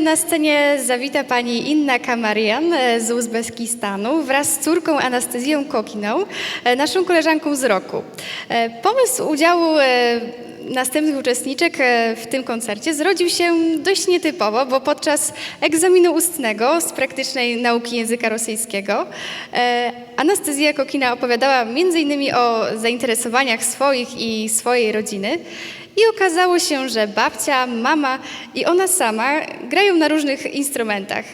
na scenie zawita pani Inna Kamarian e, z Uzbekistanu wraz z córką Anastazją Kokiną, e, naszą koleżanką z roku. E, Pomysł udziału następnych uczestniczek w tym koncercie zrodził się dość nietypowo, bo podczas egzaminu ustnego z praktycznej nauki języka rosyjskiego Anastazja Kokina opowiadała m.in. o zainteresowaniach swoich i swojej rodziny. I okazało się, że babcia, mama i ona sama grają na różnych instrumentach.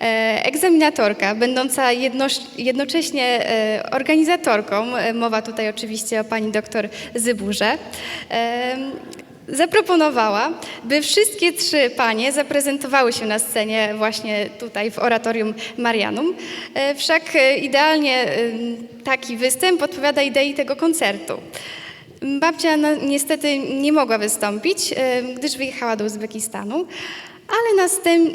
E, egzaminatorka, będąca jedno, jednocześnie e, organizatorką, e, mowa tutaj oczywiście o pani doktor Zyburze, zaproponowała, by wszystkie trzy panie zaprezentowały się na scenie właśnie tutaj w oratorium Marianum. Wszak idealnie taki występ odpowiada idei tego koncertu. Babcia no, niestety nie mogła wystąpić, e, gdyż wyjechała do Uzbekistanu, ale na,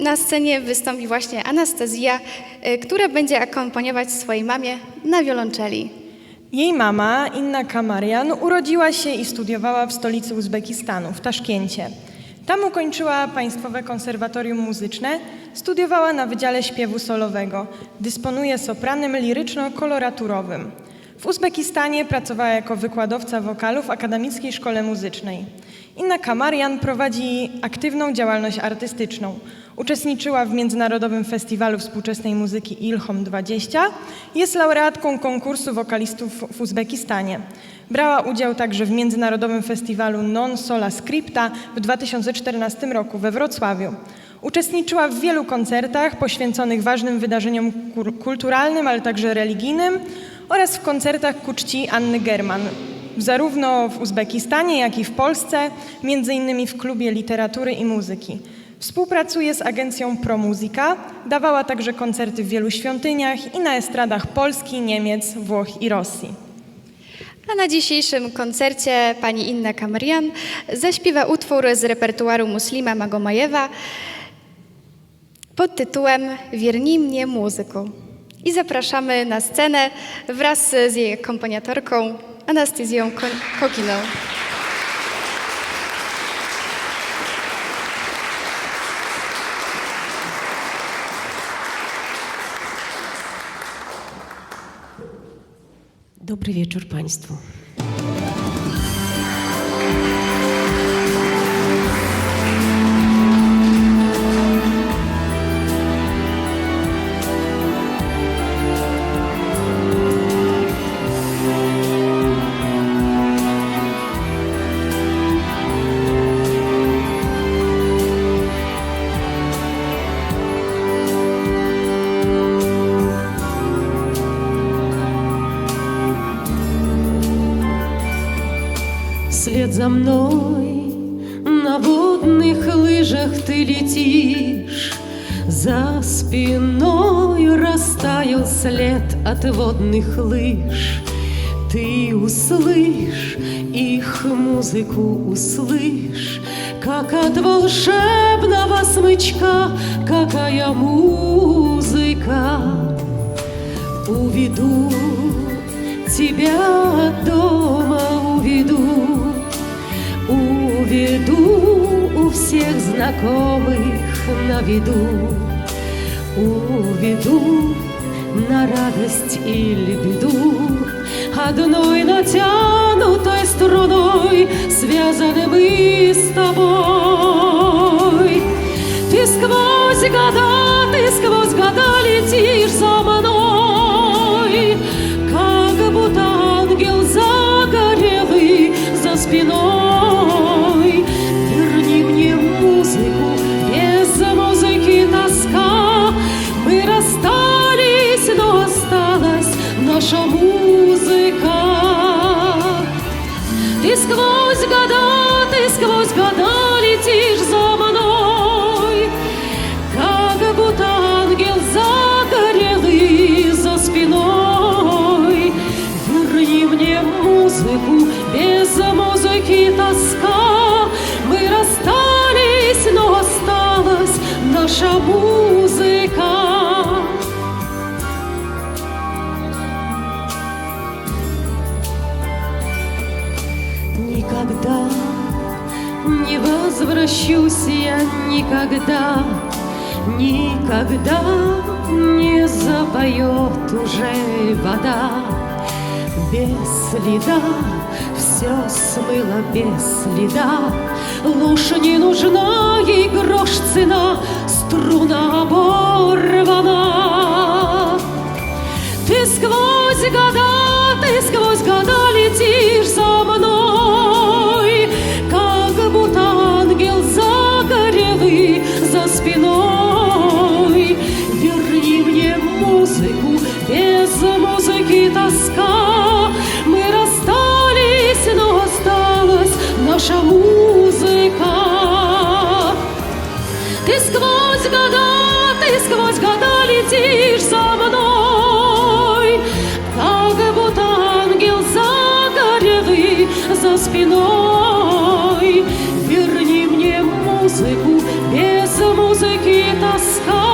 na scenie wystąpi właśnie Anastazja, e, która będzie akompaniować swojej mamie na wiolonczeli. Jej mama, Inna Kamarian, urodziła się i studiowała w stolicy Uzbekistanu, w Taszkencie. Tam ukończyła Państwowe Konserwatorium Muzyczne, studiowała na Wydziale Śpiewu Solowego. Dysponuje sopranem liryczno-koloraturowym. W Uzbekistanie pracowała jako wykładowca wokalu w Akademickiej Szkole Muzycznej. Inna Kamarian prowadzi aktywną działalność artystyczną. Uczestniczyła w Międzynarodowym Festiwalu Współczesnej Muzyki Ilhom 20. Jest laureatką konkursu wokalistów w Uzbekistanie. Brała udział także w Międzynarodowym Festiwalu Non Sola Scripta w 2014 roku we Wrocławiu. Uczestniczyła w wielu koncertach poświęconych ważnym wydarzeniom kulturalnym, ale także religijnym oraz w koncertach ku czci Anny German, zarówno w Uzbekistanie, jak i w Polsce, między innymi w Klubie Literatury i Muzyki. Współpracuje z agencją ProMuzyka, dawała także koncerty w wielu świątyniach i na estradach Polski, Niemiec, Włoch i Rosji. A na dzisiejszym koncercie pani Inna Kamarian zaśpiewa utwór z repertuaru Muslima Magomajewa pod tytułem Wierni mnie muzyku. I zapraszamy na scenę wraz z jej akompaniatorką Anastazją Ko- Kokiną. Dobry wieczór Państwu. Вслед за мной на водных лыжах ты летишь, За спиной растаял след от водных лыж. Ты услышь их музыку, услышь, Как от волшебного смычка, какая музыка. Уведу тебя от дома, уведу, уведу у всех знакомых на виду, уведу на радость или беду, одной натянутой струной связаны мы с тобой. Ты сквозь года, ты сквозь года летишь за мной, как будто ангел загорелый за спиной. Наша музыка. Ты сквозь года, ты сквозь года летишь за мной, Как будто ангел загорелый за спиной. Верни мне музыку, без музыки тоска. Мы расстались, но осталась наша музыка. Не возвращусь я никогда, никогда не запоет уже вода. Без следа все смыло без следа, ложь не нужна, ей грош цена, струна оборвана. Ты сквозь года, ты сквозь года летишь за мной, музыку, без музыки тоска. Мы расстались, но осталась наша музыка. Ты сквозь года, ты сквозь года летишь за мной, как будто ангел загорелый за спиной. Верни мне музыку, без музыки тоска.